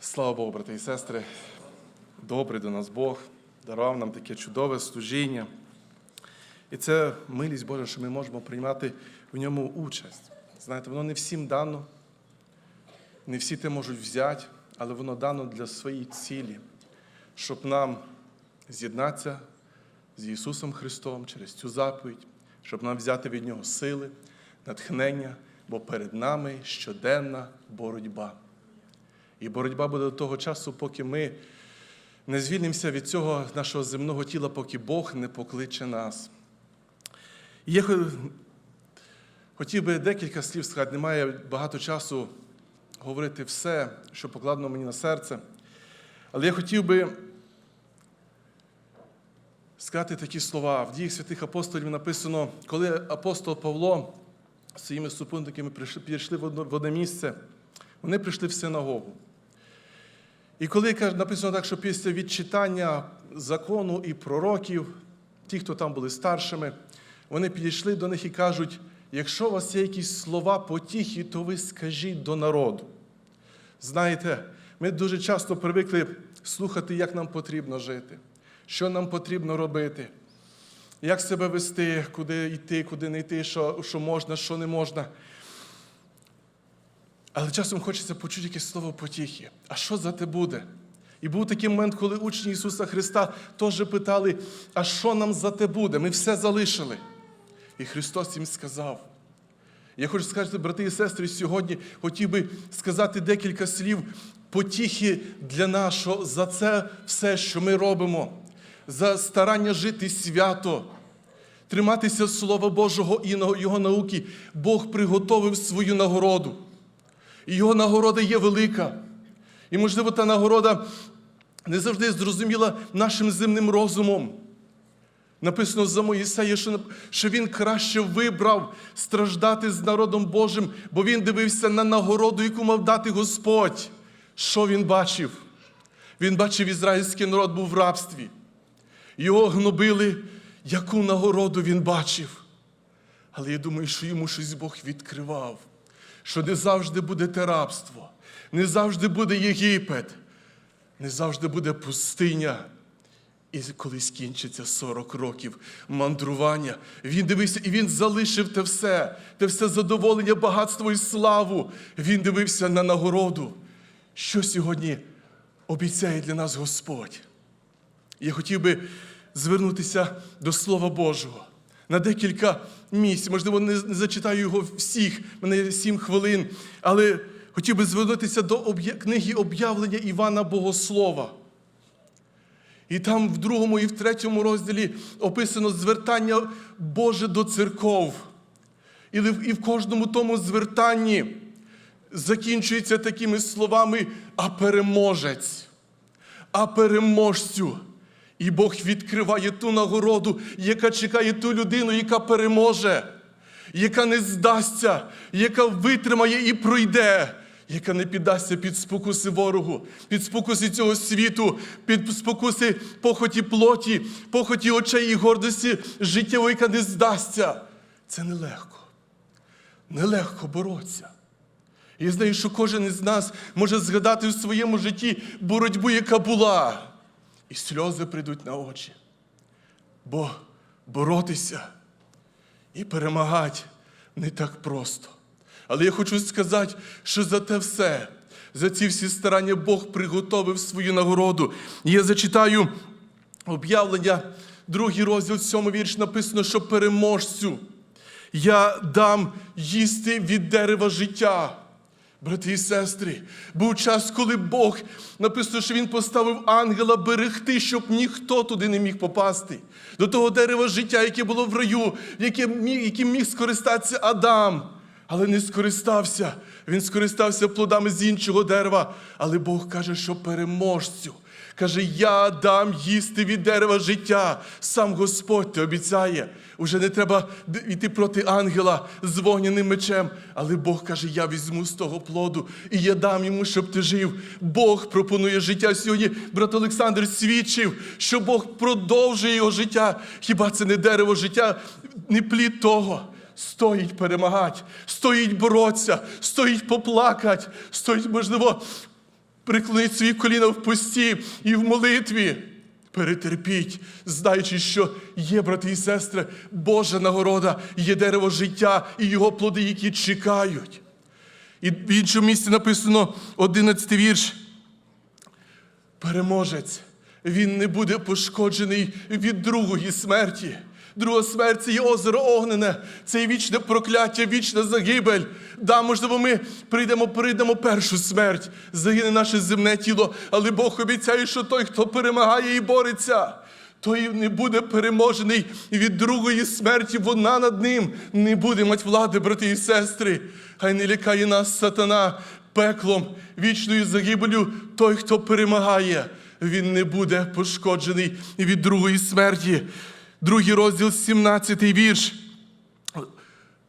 Слава Богу, брати і сестри. Добрий до нас Бог, дарував нам таке чудове служіння. І це милість Божа, що ми можемо приймати в ньому участь. Знаєте, воно не всім дано, не всі те можуть взяти, але воно дано для своєї цілі, щоб нам з'єднатися з Ісусом Христом через цю заповідь, щоб нам взяти від Нього сили, натхнення, бо перед нами щоденна боротьба. І боротьба буде до того часу, поки ми не звільнимося від цього нашого земного тіла, поки Бог не покличе нас. І я хотів би декілька слів сказати, немає багато часу говорити все, що покладено мені на серце. Але я хотів би сказати такі слова. В діях святих апостолів написано, коли апостол Павло з своїми супутниками прийшли- в одне місце, вони прийшли в синагогу. І коли написано так, що після відчитання закону і пророків, ті, хто там були старшими, вони підійшли до них і кажуть: якщо у вас є якісь слова потіхи, то ви скажіть до народу. Знаєте, ми дуже часто привикли слухати, як нам потрібно жити, що нам потрібно робити, як себе вести, куди йти, куди не йти, що, що можна, що не можна. Але часом хочеться почути якесь слово потіхи. А що за те буде? І був такий момент, коли учні Ісуса Христа теж питали, а що нам за те буде? Ми все залишили. І Христос їм сказав. Я хочу сказати, брати і сестри, сьогодні хотів би сказати декілька слів потіхи для нашого за це все, що ми робимо, за старання жити свято, триматися Слова Божого і Його науки. Бог приготовив свою нагороду. Його нагорода є велика. І, можливо, та нагорода не завжди зрозуміла нашим земним розумом. Написано за Моїсея, що він краще вибрав страждати з народом Божим, бо він дивився на нагороду, яку мав дати Господь. Що він бачив? Він бачив, ізраїльський народ був в рабстві. Його гнобили, яку нагороду він бачив. Але я думаю, що йому щось Бог відкривав, що не завжди буде те рабство, не завжди буде Єгипет, не завжди буде пустиня. І коли скінчиться 40 років мандрування, він дивився, і він залишив те все, те все задоволення, багатство і славу. Він дивився на нагороду. Що сьогодні обіцяє для нас Господь? Я хотів би звернутися до Слова Божого на декілька місць. Можливо, не зачитаю його всіх, мене сім хвилин, але хотів би звернутися до книги об'явлення Івана Богослова. І там в другому і в третьому розділі описано звертання Боже до церков. І в кожному тому звертанні закінчується такими словами, а переможець а переможцю. І Бог відкриває ту нагороду, яка чекає ту людину, яка переможе, яка не здасться, яка витримає і пройде, яка не піддасться під спокуси ворогу, під спокуси цього світу, під спокуси похоті плоті, похоті очей і гордості життєвої, яка не здасться. Це нелегко. Нелегко боротися. Я знаю, що кожен із нас може згадати в своєму житті боротьбу, яка була, і сльози прийдуть на очі. Бо боротися і перемагати не так просто. Але я хочу сказати, що за те все, за ці всі старання Бог приготовив свою нагороду. І я зачитаю об'явлення, другий розділ, сьомий вірш написано, що переможцю я дам їсти від дерева життя. Брати і сестри, був час, коли Бог написано, що Він поставив ангела берегти, щоб ніхто туди не міг попасти. До того дерева життя, яке було в раю, яким міг, яким міг скористатися Адам. Але не скористався. Він скористався плодами з іншого дерева. Але Бог каже, що переможцю. Каже, я дам їсти від дерева життя. Сам Господь те обіцяє. Уже не треба йти проти ангела з вогняним мечем. Але Бог каже, я візьму з того плоду і я дам йому, щоб ти жив. Бог пропонує життя сьогодні. Брат Олександр свідчив, що Бог продовжує його життя. Хіба це не дерево життя, не плід того? Стоїть перемагати, стоїть боротися, стоїть поплакати, стоїть, можливо, Приклоніть свої коліна в пості і в молитві. Перетерпіть, знаючи, що є, брати і сестри, Божа нагорода, є дерево життя і його плоди, які чекають. І в іншому місці написано 11 вірш. Переможець, він не буде пошкоджений від другої смерті. Друга смерть це є озеро огнене, це є вічне прокляття, вічна загибель. Да, можливо, ми прийдемо, прийдемо першу смерть, загине наше земне тіло, але Бог обіцяє, що той, хто перемагає і бореться, той не буде переможений від другої смерті, вона над ним не буде мати влади, брати і сестри. Хай не лякає нас сатана пеклом, вічною загибелю, той, хто перемагає, він не буде пошкоджений від другої смерті. Другий розділ, 17 вірш.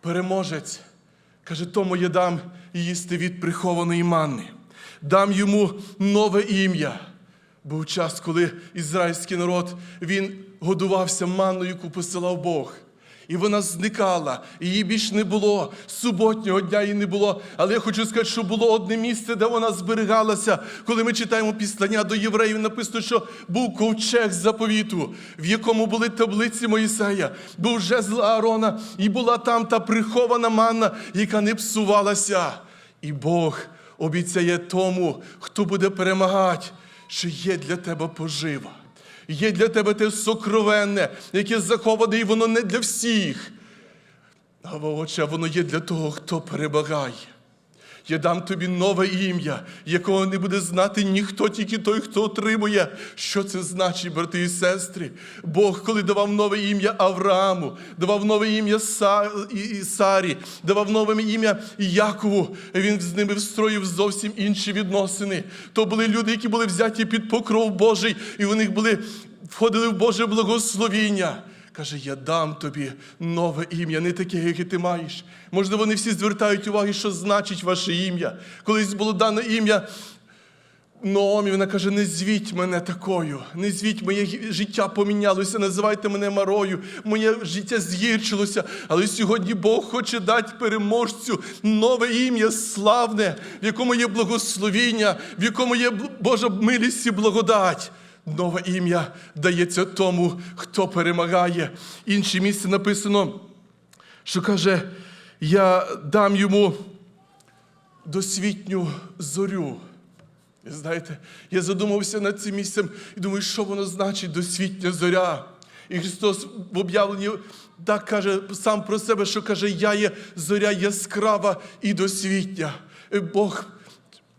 Переможець. Каже, тому я дам їсти від прихованої манни. Дам йому нове ім'я. Був час, коли ізраїльський народ він годувався манною, яку посилав Бог. І вона зникала, і її більш не було. Суботнього дня її не було. Але я хочу сказати, що було одне місце, де вона зберігалася. Коли ми читаємо післання до євреїв, написано, що був ковчег заповіту, в якому були таблиці Моїсея, був жезл Аарона, і була там та прихована манна, яка не псувалася. І Бог обіцяє тому, хто буде перемагати, що є для тебе пожива. Є для тебе те сокровенне, яке заховане, і воно не для всіх. А отче, воно є для того, хто перемагає. Я дам тобі нове ім'я, якого не буде знати ніхто, тільки той, хто отримує. Що це значить, брати і сестри? Бог, коли давав нове ім'я Аврааму, давав нове ім'я Сарі, давав нове ім'я Якову, він з ними встроїв зовсім інші відносини. То були люди, які були взяті під покров Божий, і у них були входили в Боже благословіння. Каже, я дам тобі нове ім'я, не таке, яке ти маєш. Можливо, не всі звертають увагу, що значить ваше ім'я. Колись було дане ім'я Номі, вона каже: не звіть мене такою, не звіть, моє життя помінялося, називайте мене Марою, моє життя згірчилося. Але сьогодні Бог хоче дати переможцю нове ім'я славне, в якому є благословіння, в якому є Божа милість і благодать. Нове ім'я дається тому, хто перемагає. Інше місце написано, що каже, я дам йому досвітню зорю. Знаєте, я задумався над цим місцем і думаю, що воно значить досвітня зоря. І Христос в об'явленні так каже сам про себе, що каже, я є зоря яскрава і досвітня. Бог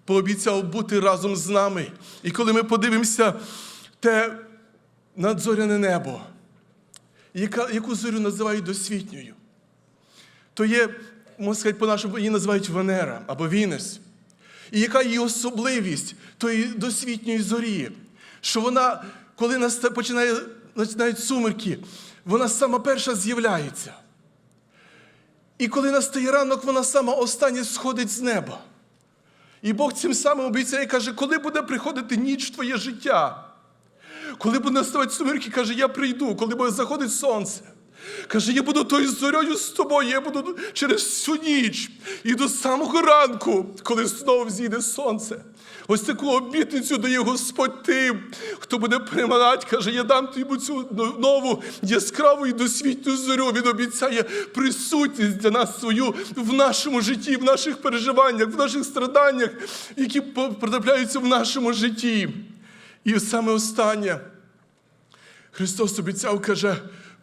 пообіцяв бути разом з нами. І коли ми подивимося те надзоряне небо, яку зорю називають досвітньою, то є, можна сказати, по-нашому її називають Венера або Вінес. І яка її особливість тої досвітньої зорі? Що вона, коли наста- починає, починають сумерки, вона сама перша з'являється. І коли настає ранок, вона сама остання сходить з неба. І Бог цим самим обіцяє і каже, коли буде приходити ніч в твоє життя, коли буде наставати сумерки, каже, я прийду, коли буде заходить сонце. Каже, я буду тою зорьою з тобою, я буду через всю ніч і до самого ранку, коли знову зійде сонце. Ось таку обітницю дає Господь тим, хто буде перемагати, каже, я дам тобі цю нову яскраву і досвітню зорю. Він обіцяє присутність для нас свою в нашому житті, в наших переживаннях, в наших страданнях, які потрапляються в нашому житті. І саме останнє. Христос обіцяв, каже,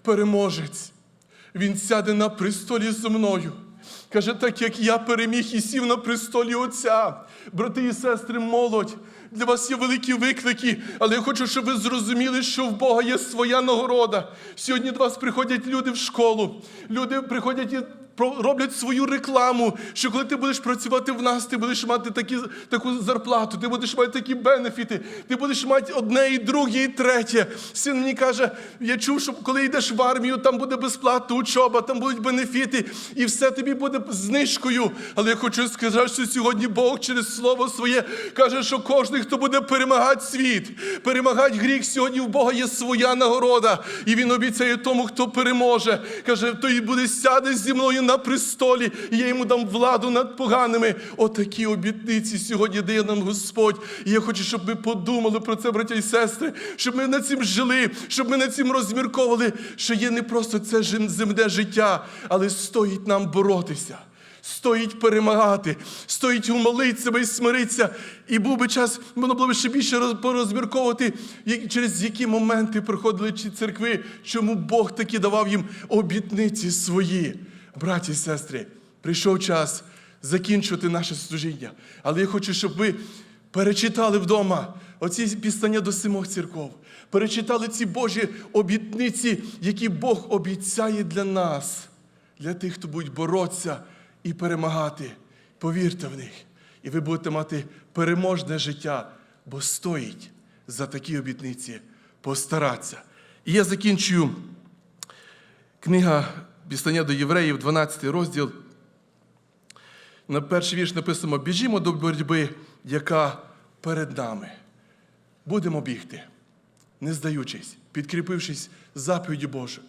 переможець. Він сяде на престолі зі мною. Каже, так як я переміг і сів на престолі Отця. Брати і сестри, молодь, для вас є великі виклики, але я хочу, щоб ви зрозуміли, що в Бога є своя нагорода. Сьогодні до вас приходять люди в школу, люди приходять і роблять свою рекламу, що коли ти будеш працювати в нас, ти будеш мати такі, таку зарплату, ти будеш мати такі бенефіти, ти будеш мати одне і друге, і третє. Син мені каже, я чув, що коли йдеш в армію, там буде безплатна учоба, там будуть бенефіти, і все тобі буде знижкою. Але я хочу сказати, що сьогодні Бог через слово своє каже, що кожен, хто буде перемагати світ, перемагати гріх, сьогодні в Бога є своя нагорода. І він обіцяє тому, хто переможе. Каже, той буде сяде зі мною на престолі, і я йому дам владу над поганими. Отакі обітниці сьогодні дає нам Господь. І я хочу, щоб ми подумали про це, браття і сестри, щоб ми над цим жили, щоб ми над цим розмірковували, що є не просто це земне життя, але стоїть нам боротися. Стоїть перемагати, стоїть умолити себе і смиритися. І був би час, воно було б ще більше порозмірковувати, через які моменти проходили ці церкви, чому Бог таки давав їм обітниці свої. Браті і сестри, прийшов час закінчувати наше служіння. Але я хочу, щоб ви перечитали вдома оці післання до сімох церков, перечитали ці Божі обітниці, які Бог обіцяє для нас для тих, хто будуть боротися і перемагати. Повірте в них. І ви будете мати переможне життя, бо стоїть за такі обітниці постаратися. І я закінчую книга Післання до євреїв, 12 розділ. На перший вірш написано: біжімо до боротьби, яка перед нами. Будемо бігти, не здаючись, підкріпившись заповіді Божою.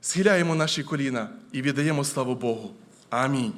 Схиляємо наші коліна і віддаємо славу Богу. Амінь.